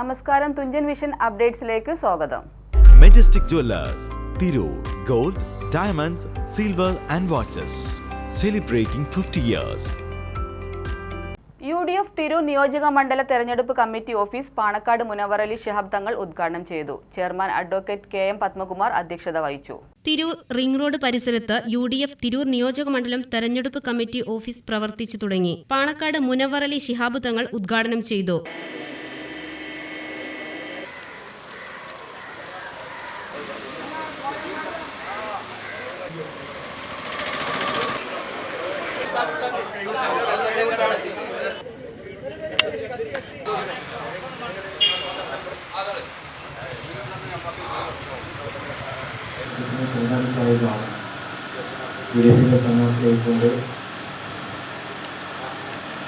നമസ്കാരം തുഞ്ചൻ വിഷൻ അപ്ഡേറ്റ്സിലേക്ക് സ്വാഗതം. Majestic Jewellers Tirur gold diamonds silver and watches celebrating fifty years U D F Tirur നിയോജക മണ്ഡല തെരഞ്ഞെടുപ്പ് കമ്മിറ്റി ഓഫീസ് പാണക്കാട് മുനവറലി ശിഹാബ് തങ്ങൾ ഉദ്ഘാടനം ചെയ്തു. Chairman advocate K M Padmakumar അധ്യക്ഷത വഹിച്ചു. തിരൂർ റിംഗ് റോഡ് പരിസരത്ത് യു ഡി എഫ് തിരൂർ നിയോജക മണ്ഡലം തെരഞ്ഞെടുപ്പ് കമ്മിറ്റി ഓഫീസ് പ്രവർത്തിച്ചു തുടങ്ങി. പാണക്കാട് മുനവറലി ശിഹാബ് തങ്ങൾ ഉദ്ഘാടനം ചെയ്തു. ശ്രീനാഥ് സാഹിബാണ് ബി ജെ പിയുടെ സ്ഥാനാർത്ഥിയായിക്കൊണ്ട്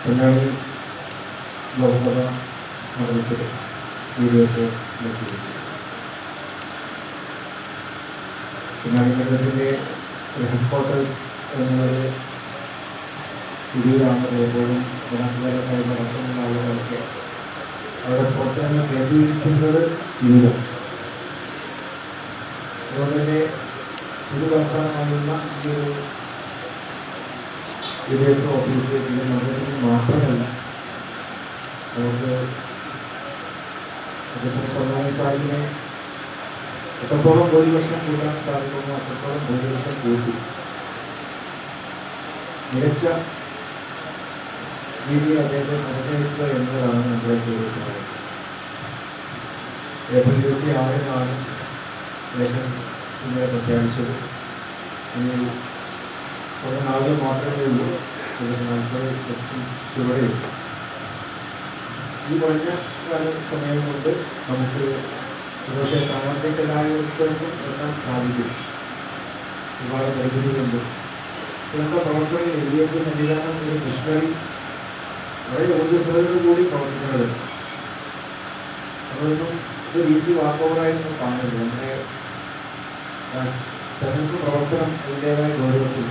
പൊന്നാനി ലോക്സഭ മണ്ഡലത്തിൽ ബി ജെ പി എത്തിയത് പൊന്നാനി മണ്ഡലത്തിന്റെ ഹെഡ് ക്വാർട്ടേഴ്സ് എന്നുള്ളത് പുതിയതാണ് എപ്പോഴും സാഹിബ് അടക്കമുള്ള ആളുകളൊക്കെ അവിടെ പുറത്ത് നിന്ന് കേന്ദ്രീകരിച്ചിരുന്നത് തിരൂരാണ് അതുപോലെ തന്നെ തിരുവാസ്ഥാനമാകുന്ന ഈ ഒരു വിദേശ ഓഫീസിലേക്ക് മണ്ഡലത്തിൽ മാത്രമല്ല നമുക്ക് സ്വന്തമായി സാഹിബിനെ എത്രത്തോളം ഭൂരിപക്ഷം കൂട്ടാൻ സാധിക്കുന്നു അത്രത്തോളം ഭൂരിപക്ഷം കൂട്ടി. മികച്ച രീതിയിൽ അദ്ദേഹത്തെ നിർണയിക്കുക എന്നതാണ് നമ്മുടെ ചോദിക്കുന്നത് ഏപ്രിൽ ഇരുപത്തി ആറിനാണ് ഇലക്ഷൻ ഇന്നലെ പ്രഖ്യാപിച്ചത്. ഇനി കുറേ നാളുകൾ മാത്രമേ ഉള്ളൂ. നാൽപ്പത് ചുവടെയുള്ളൂ ഈ കഴിഞ്ഞ സമയം കൊണ്ട് നമുക്ക് ഒരുപക്ഷെ സ്ഥാനാർത്ഥിക്ക് എല്ലാവർക്കും എത്താൻ സാധിക്കും ഒരുപാട് പരിമിതികളുണ്ട് ഇതൊക്കെ പ്രവർത്തകർ എൽ ഡി എഫ് സംവിധാനം ഒരു മിഷണറി വളരെ ഊർജ്ജസ്വലരോട് കൂടി പ്രവർത്തിക്കുന്നത് അതൊന്നും ഇത് ഈസി വാക്കോവറായിരുന്നു കാണുന്നത് നമ്മുടെ തെരഞ്ഞെടുപ്പ് പ്രവർത്തനം അതിൻ്റെതായ ഗൗരവത്തിൽ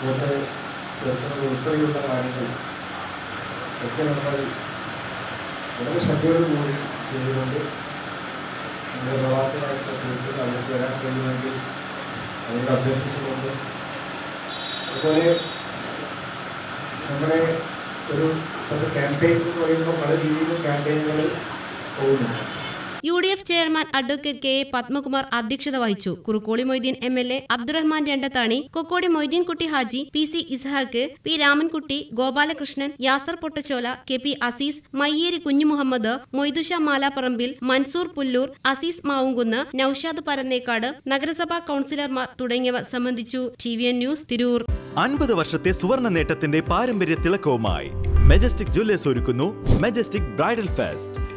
വോട്ട് ചേർക്കുന്നത് ഉൾപ്പെടെയുള്ള കാര്യങ്ങൾ ഒക്കെ നമ്മൾ വളരെ ശ്രദ്ധയോടുകൂടി ചെയ്തുകൊണ്ട് നമ്മുടെ പ്രവാസികളായിട്ടുള്ള സുഹൃത്തുക്കൾ അവർക്ക് വരാൻ കഴിയുമെങ്കിൽ അവരോട് അഭ്യർത്ഥിച്ചുകൊണ്ട് നമ്മുടെ ഒരു ക്യാമ്പയിൻ എന്ന് പറയുമ്പോൾ പല രീതിയിലും ക്യാമ്പയിനുകൾ പോകുന്നുണ്ട്. U D F chairman advocate K A Padmakumar അധ്യക്ഷത വഹിച്ചു. Kurukkoli Moideen M L A Abdurahman Randathani Kokkodi Moideenkutty Haji P C Ishaq P Ramankutty Gopalakrishnan Yasar Pottachola K P Aziz Mayyeri Kunhimuhammad Moidusha മാലാപ്പറമ്പിൽ Mansoor Pullur Aziz Mavunkunnu Naushad Parannekkad നഗരസഭാ കൌൺസിലർമാർ തുടങ്ങിയവർ സംബന്ധിച്ചു. T V N news Tirur. അൻപത് വർഷത്തെ സുവർണ നേട്ടത്തിന്റെ പാരമ്പര്യ തിളക്കവുമായി മെജസ്റ്റിക് ജ്വല്ലേഴ്സ് ഒരുക്കുന്നു Majestic bridal fest.